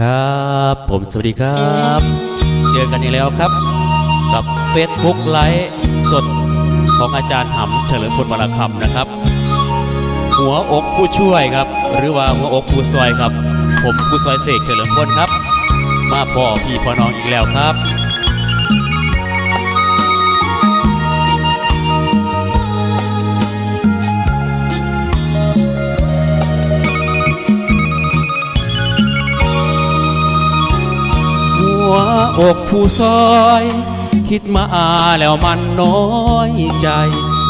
ครับผมสวัสดีครับ เจอกันอีกแล้วครับ กับ Facebook ไลฟ์สดของอาจารย์หำเฉลิมพลวรคำนะครับ หัวอกผู้ช่วยครับ หรือว่าหัวอกผู้ซอยครับ ผมผู้ซอยเสกเฉลิมพลครับ มาพ่อพี่พ่อน้องอีกแล้วครับ วอกผู้ซอย คิดมาแล้วมันน้อยใจ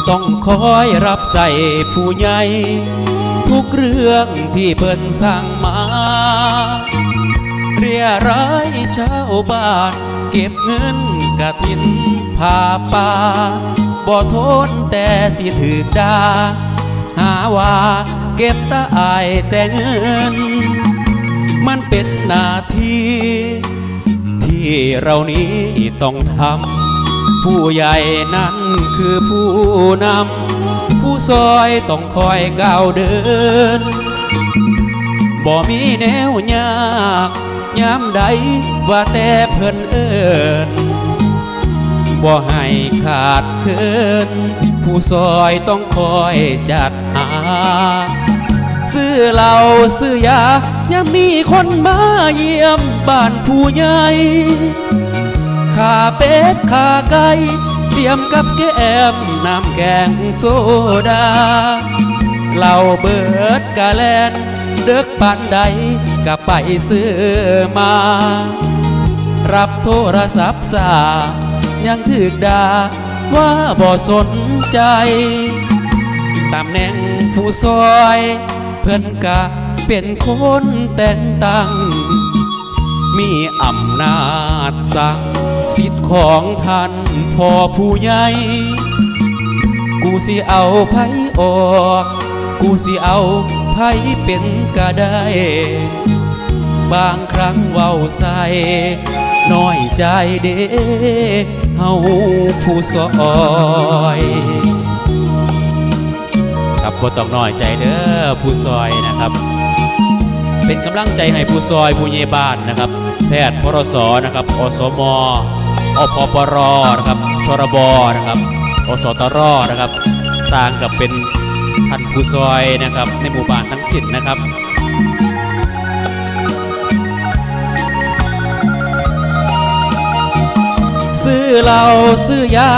ต้องคอยรับใส่ผู้ใหญ่ทุกเรื่องที่เพิ่นสั่งมา เรียร้ายชาวบ้านเก็บเงินกะทินพาป่าบ่ทนแต่สิถือดาหาว่าเก็บตาอายแต่เงิน มันเป็นหน้าที่ ที่เรานี้ต้องทำผู้ใหญ่นั้นคือผู้นำผู้ซอยต้องคอยก้าวเดิน บ่มีแนวยากยามใดว่าแต่เพิ่นเอิญบ่ให้ขาดเคินผู้ซอยต้องคอยจัดหา ซื้อเหล้าซื้อยายังมีคนมาเยี่ยมบ้านผู้ใหญ่ขาเป็ดขาไก่เตรียมกับแก้มน้ำแกงโซดาเหล้าเบิดกะแลนเดึกปานใดก็ไปซื้อมา รับโทรศัพท์สายังถึกดาว่าบ่สนใจตำแหน่งผู้ซอย เพื่อนกะเป็นคนแต่งตั้ง มีอำนาจสั่งสิทธิ์ของท่านพ่อผู้ใหญ่ กูสิเอาไผออก กูสิเอาไผเป็นก็ได้ บางครั้งเว้าใส่น้อยใจเด้เฮาผู้ซอย บ่ต้องน้อยใจเด้อผู้ซอยนะครับ เป็นกำลังใจให้ผู้ซอยผู้เยบ้านนะครับ แพทย์พรสนะครับอสมอพปรนะครับชรบนะครับอสตรนะครับต่างกับเป็นท่านผู้ซอยนะครับ ในหมู่บ้านทั้งสิ้นนะครับซื้อเหล้าซื้อยา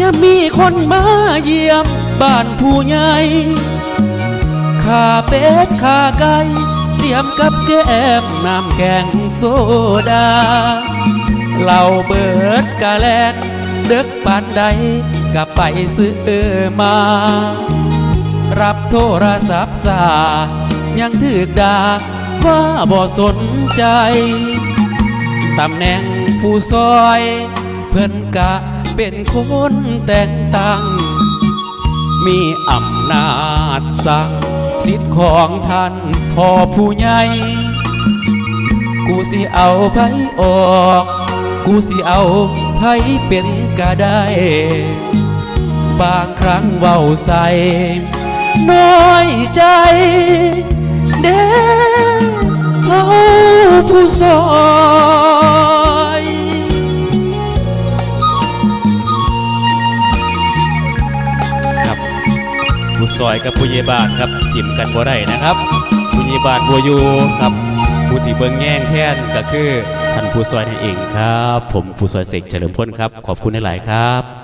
ยังมีคนมาเยี่ยม บ้านผู้ใหญ่ข้าเป็ดข้าไก่เตรียมกับแก้มน้ำแกงโซดาเหล้าเบิดกะแลนเดึกปานใดก็ไปซื้อมา รับโทรศัพท์สา ยังถึกดาว่าบ่สนใจ ตำแหน่งผู้ซอย เพื่อนกะเป็นคนแต่งตั้ง มีอำนาจสั่งสิทธิ์ของท่านพ่อผู้ใหญ่กูสิเอาไผออก กูสิเอาไผเป็นก็ได้ บางครั้งเว้าใส่น้อยใจ เด้เขาผู้ซอย ผู้ซอยกับผู้เยบานครับทิมกันบ่ได้นะครับ ผู้เยบานบัวอยู่ครับผู้ที่เบิ้งแง่งแท่นก็คือท่านผู้ซอยนั่นเองครับ ผมผู้ซอยเสกเฉลิมพลครับ ขอบคุณหลายๆครับ